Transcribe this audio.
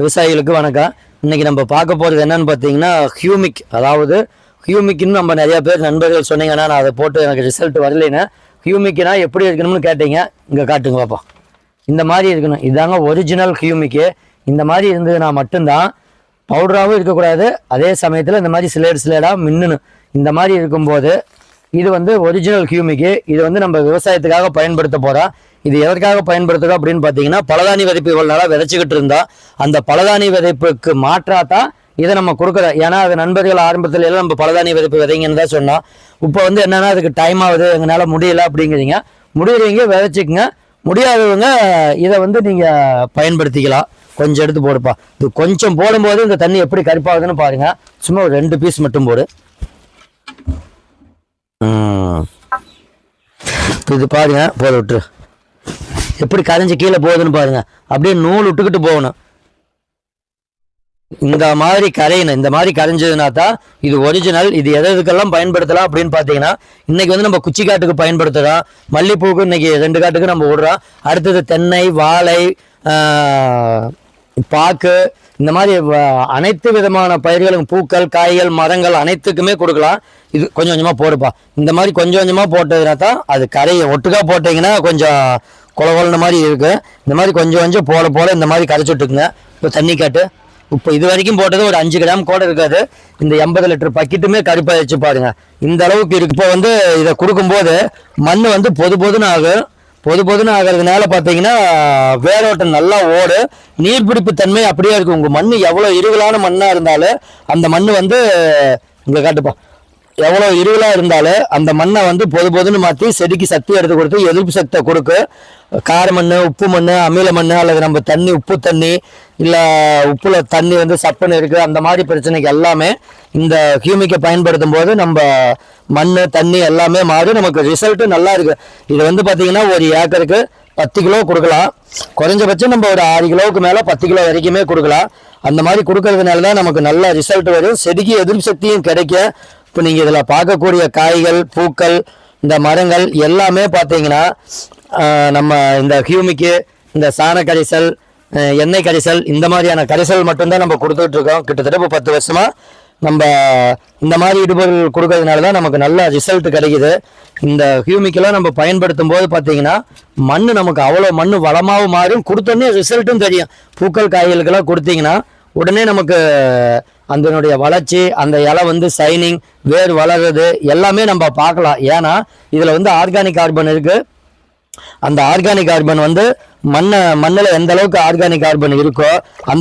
விவசாயிகளுக்கு வணக்கம். இன்னைக்கு நம்ம பார்க்க போகிறது என்னென்னு பார்த்தீங்கன்னா ஹியூமிக். அதாவது ஹியூமிக்னு நம்ம நிறையா பேர் நண்பர்கள் சொன்னீங்கன்னா நான் அதை போட்டு எனக்கு ரிசல்ட் வரலைன்னு. ஹியூமிக்னா எப்படி இருக்கணும்னு கேட்டீங்க. இங்கே காட்டுங்க பார்ப்போம் இந்த மாதிரி இருக்கணும். இதாங்க ஒரிஜினல் ஹியூமிக்கு இந்த மாதிரி இருந்ததுன்னா மட்டும்தான் பவுடராகவும் இருக்கக்கூடாது. அதே சமயத்தில் இந்த மாதிரி சிலேடு சிலேடாக மின்னணும். இந்த மாதிரி இருக்கும்போது இது வந்து ஒரிஜினல் கியூமிக்கு இது வந்து நம்ம விவசாயத்துக்காக பயன்படுத்த போகிறோம் இது எதற்காக பயன்படுத்துகிறோம் அப்படின்னு பார்த்தீங்கன்னா பலதானி விதைப்பு இவ்வளோ நாளாக விதைச்சிக்கிட்டு இருந்தோம் அந்த பலதானி விதைப்புக்கு மாற்றாதான் இதை நம்ம கொடுக்குறோம். ஏன்னா அது நண்பர்கள் ஆரம்பத்துல எல்லாம் நம்ம பலதானி விதைப்பு விதைங்கன்னு தான் சொன்னோம். இப்போ வந்து என்னன்னா அதுக்கு டைம் ஆகுது எங்களால் முடியல அப்படிங்கிறீங்க. முடியறீங்க விதைச்சிக்கங்க. முடியாதவங்க இதை வந்து நீங்கள் பயன்படுத்திக்கலாம். கொஞ்சம் எடுத்து போடுப்பா. இது கொஞ்சம் போடும்போது இந்த தண்ணி எப்படி கருப்பாகுதுன்னு பாருங்க. சும்மா ஒரு ரெண்டு பீஸ் மட்டும் போடு. இப்போ இது பாருங்க போட விட்டுரு. எப்படி கரைஞ்சி கீழே போகுதுன்னு பாருங்க. அப்படியே நூல் விட்டுக்கிட்டு போகணும். இந்த மாதிரி கரையணும். இந்த மாதிரி கரைஞ்சதுனா தான் இது ஒரிஜினல் இது எது எதுக்கெல்லாம் பயன்படுத்தலாம் அப்படின்னு பார்த்தீங்கன்னா இன்றைக்கி வந்து நம்ம குச்சி காட்டுக்கு பயன்படுத்துகிறோம் மல்லிப்பூக்கு இன்னைக்கு ரெண்டு காட்டுக்கு நம்ம விடுறோம். அடுத்தது தென்னை வாழை பாக்கு இந்த மாதிரி அனைத்து விதமான பயிர்களும் பூக்கள் காய்கள் மரங்கள் அனைத்துக்குமே கொடுக்கலாம். இது கொஞ்சம் கொஞ்சமாக போடுப்பா. இந்த மாதிரி கொஞ்சம் கொஞ்சமாக போட்டதுனா தான் அது கரையை ஒட்டுக்கா போட்டிங்கன்னா கொஞ்சம் குளகுலன மாதிரி இருக்குது இந்த மாதிரி கொஞ்சம் கொஞ்சம் போட போட இந்த மாதிரி கரைச்சி விட்டுக்குங்க. இப்போ தண்ணி காட்டு. இப்போ இது வரைக்கும் போட்டது ஒரு அஞ்சு கிராம் கூட இருக்காது. இந்த எண்பது லிட்டர் பக்கெட்டுமே கருப்பாயிடுச்சு பாருங்க. இந்த அளவுக்கு இருக்கு. இப்போ வந்து இதை கொடுக்கும்போது மண் வந்து பொது பொதுன்னு ஆகும். பொது பொதுன்னு ஆகிறதுனால பார்த்தீங்கன்னா வேரோட்டம் நல்லா ஓடு. நீர்பிடிப்பு தன்மை அப்படியே இருக்கும். உங்கள் மண் எவ்வளோ இருகலான மண்ணாக இருந்தாலும் அந்த மண் வந்து இங்கே காட்டுப்பா. எவ்வளோ இருவலாக இருந்தாலும் அந்த மண்ணை வந்து பொது பொதுன்னு மாற்றி செடிக்கு சக்தி எடுத்து கொடுத்து எதிர்ப்பு சக்தியை கொடுக்கு. கார மண் உப்பு மண் அமில மண் அல்லது நம்ம தண்ணி உப்பு தண்ணி இல்லை உப்பில் தண்ணி வந்து சப்புன்னு இருக்குது அந்த மாதிரி பிரச்சனைக்கு எல்லாமே இந்த ஹியூமிக்கை பயன்படுத்தும் போது நம்ம மண் தண்ணி எல்லாமே மாறி நமக்கு ரிசல்ட்டு நல்லா இருக்குது இது வந்து பார்த்தீங்கன்னா ஒரு ஏக்கருக்கு பத்து கிலோ கொடுக்கலாம். குறைஞ்சபட்சம் நம்ம ஒரு ஆறு கிலோவுக்கு மேலே பத்து கிலோ வரைக்குமே கொடுக்கலாம். அந்த மாதிரி கொடுக்கறதுனால தான் நமக்கு நல்ல ரிசல்ட் வரும். செடிக்கு எதிர்ப்பு சக்தியும் கிடைக்கும் இப்போ நீங்கள் இதில் பார்க்கக்கூடிய காய்கள் பூக்கள் இந்த மரங்கள் எல்லாமே பார்த்தீங்கன்னா நம்ம இந்த ஹியூமிக்கு இந்த சாண கரிசல் எண்ணெய் கரிசல் இந்த மாதிரியான கரிசல் மட்டும்தான் நம்ம கொடுத்துட்ருக்கோம் கிட்டத்தட்ட இப்போ பத்து வருஷமாக நம்ம இந்த மாதிரி இடுபொருள் கொடுக்கறதுனால தான் நமக்கு நல்ல ரிசல்ட் கிடைக்குது. இந்த ஹியூமிக்கெல்லாம் நம்ம பயன்படுத்தும் போது பார்த்தீங்கன்னா மண் நமக்கு அவ்வளோ மண் வளமாகவும் மாறும். கொடுத்தோன்னே ரிசல்ட்டும் தெரியும். பூக்கள் காய்களுக்கெல்லாம் கொடுத்தீங்கன்னா உடனே நமக்கு அதனுடைய வளர்ச்சி அந்த இலை வந்து சைனிங் வேர் வளர்றது எல்லாமே நம்ம பார்க்கலாம். ஏன்னா இதில் வந்து ஆர்கானிக் கார்பன் இருக்குது அந்த ஆர்கானிக் கார்பன் வந்து மண்ணை மண்ணில் எந்த அளவுக்கு ஆர்கானிக் கார்பன் இருக்கோ அந்த